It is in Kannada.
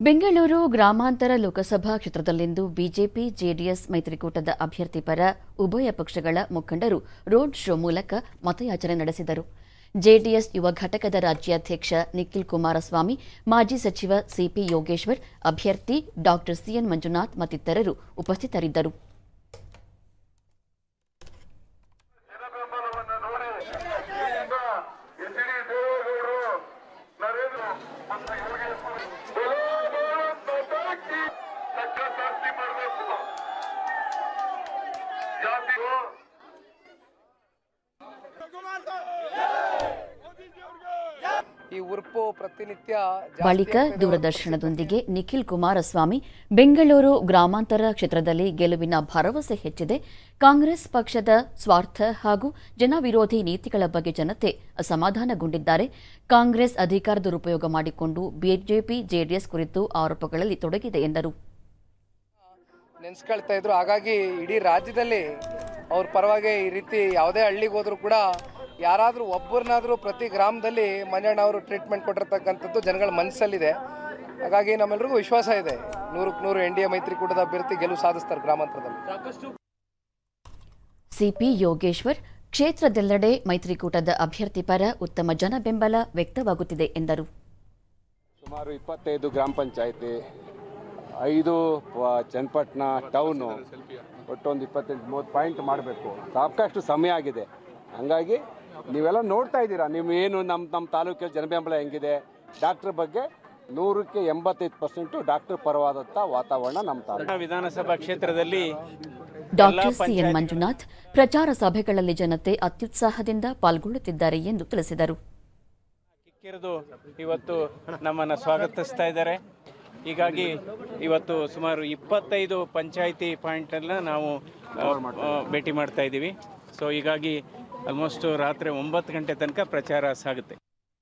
ಬೆಂಗಳೂರು ಗ್ರಾಮಾಂತರ ಲೋಕಸಭಾ ಕ್ಷೇತ್ರದಲ್ಲಿಂದು ಬಿಜೆಪಿ, ಜೆಡಿಎಸ್ ಮೈತ್ರಿಕೂಟದ ಅಭ್ಯರ್ಥಿ ಪರ ಉಭಯ ಪಕ್ಷಗಳ ಮುಖಂಡರು ರೋಡ್ ಶೋ ಮೂಲಕ ಮತಯಾಚನೆ ನಡೆಸಿದರು. ಜೆಡಿಎಸ್ ಯುವ ಘಟಕದ ರಾಜ್ಯಾಧ್ಯಕ್ಷ ನಿಖಿಲ್ ಕುಮಾರಸ್ವಾಮಿ, ಮಾಜಿ ಸಚಿವ ಸಿಪಿ ಯೋಗೇಶ್ವರ್, ಅಭ್ಯರ್ಥಿ ಡಾ ಸಿಎನ್ ಮಂಜುನಾಥ್ ಮತ್ತಿತರರು ಉಪಸ್ಥಿತರಿದ್ದರು. ಜಾತಿಗೂ ಈ ಉರುಪು ಪ್ರತಿನಿತ್ಯ ಬಳಿಕ. ದೂರದರ್ಶನದೊಂದಿಗೆ ನಿಖಿಲ್ ಕುಮಾರಸ್ವಾಮಿ ಬೆಂಗಳೂರು ಗ್ರಾಮಾಂತರ ಕ್ಷೇತ್ರದಲ್ಲಿ ಗೆಲುವಿನ ಭರವಸೆ ಹೆಚ್ಚಿದೆ. ಕಾಂಗ್ರೆಸ್ ಪಕ್ಷದ ಸ್ವಾರ್ಥ ಹಾಗೂ ಜನವಿರೋಧಿ ನೀತಿಗಳ ಬಗ್ಗೆ ಜನತೆ ಅಸಮಾಧಾನಗೊಂಡಿದ್ದಾರೆ. ಕಾಂಗ್ರೆಸ್ ಅಧಿಕಾರ ದುರುಪಯೋಗ ಮಾಡಿಕೊಂಡು ಬಿಜೆಪಿ ಜೆಡಿಎಸ್ ಕುರಿತು ಆರೋಪಗಳಲ್ಲಿ ತೊಡಗಿದೆ ಎಂದರು. ನೆನ್ಸ್ಕೊಳ್ತಾ ಇದ್ರು. ಹಾಗಾಗಿ ಇಡೀ ರಾಜ್ಯದಲ್ಲಿ ಅವ್ರ ಪರವಾಗಿ ಈ ರೀತಿ ಯಾವುದೇ ಹಳ್ಳಿಗೆ ಹೋದ್ರು ಕೂಡ ಯಾರಾದರೂ ಒಬ್ಬರನ್ನಾದರೂ ಪ್ರತಿ ಗ್ರಾಮದಲ್ಲಿ ಮಂಜಣ್ಣ ಅವರು ಟ್ರೀಟ್ಮೆಂಟ್ ಕೊಟ್ಟಿರ್ತಕ್ಕಂಥದ್ದು ಜನಗಳ ಮನಸ್ಸಲ್ಲಿದೆ ಹಾಗಾಗಿ ನಮ್ಮೆಲ್ಲರಿಗೂ ವಿಶ್ವಾಸ ಇದೆ. ನೂರಕ್ಕೆ ನೂರು ಎನ್ ಡಿ ಎ ಮೈತ್ರಿಕೂಟದ ಅಭ್ಯರ್ಥಿ ಗೆಲುವು ಸಾಧಿಸ್ತಾರೆ ಗ್ರಾಮಾಂತರದಲ್ಲಿ. ಸಿಪಿ ಯೋಗೇಶ್ವರ್ ಕ್ಷೇತ್ರದೆಲ್ಲೆಡೆ ಮೈತ್ರಿಕೂಟದ ಅಭ್ಯರ್ಥಿ ಪರ ಉತ್ತಮ ಜನ ಬೆಂಬಲ ವ್ಯಕ್ತವಾಗುತ್ತಿದೆ ಎಂದರು. ಸುಮಾರು ಇಪ್ಪತ್ತೈದು ಗ್ರಾಮ ಪಂಚಾಯತಿ ಐದು ಚನ್ನಪಟ್ಟಣ ಟೌನು ಒಟ್ಟೊಂದು ಇಪ್ಪತ್ತೆಂಟು ಮೂವತ್ತು ಪಾಯಿಂಟ್ ಮಾಡಬೇಕು. ಸಾಕಷ್ಟು ಸಮಯ ಆಗಿದೆ. ಹಂಗಾಗಿ ನೀವೆಲ್ಲ ನೋಡ್ತಾ ಇದ್ದೀರಾ ನೀವು ಏನು ನಮ್ಮ ನಮ್ಮ ತಾಲೂಕಲ್ಲಿ ಜನಬೆಂಬಲ ಹೆಂಗಿದೆ? ಡಾಕ್ಟ್ರ್ ಬಗ್ಗೆ ನೂರಕ್ಕೆ ಎಂಬತ್ತೈದು ಪರ್ಸೆಂಟು ಡಾಕ್ಟರ್ ಪರವಾದಂಥ ವಾತಾವರಣ ನಮ್ಮ ತಾಲೂಕು. ವಿಧಾನಸಭಾ ಕ್ಷೇತ್ರದಲ್ಲಿ ಡಾಕ್ಟರ್ ಸಿಎನ್ ಮಂಜುನಾಥ್ ಪ್ರಚಾರ ಸಭೆಗಳಲ್ಲಿ ಜನತೆ ಅತ್ಯುತ್ಸಾಹದಿಂದ ಪಾಲ್ಗೊಳ್ಳುತ್ತಿದ್ದಾರೆ ಎಂದು ತಿಳಿಸಿದರು. ಕಿಕ್ಕಿರಿದು ಇವತ್ತು ನಮ್ಮನ್ನು ಸ್ವಾಗತಿಸ್ತಾ ಇದ್ದಾರೆ. ಹೀಗಾಗಿ ಇವತ್ತು ಸುಮಾರು ಇಪ್ಪತ್ತೈದು ಪಂಚಾಯಿತಿ ಪಾಯಿಂಟನ್ನ ನಾವು ಭೇಟಿ ಮಾಡ್ತಾ ಇದ್ದೀವಿ. ಸೊ ಹೀಗಾಗಿ ಆಲ್ಮೋಸ್ಟ್ ರಾತ್ರಿ ಒಂಬತ್ತು ಗಂಟೆ ತನಕ ಪ್ರಚಾರ ಸಾಗುತ್ತೆ.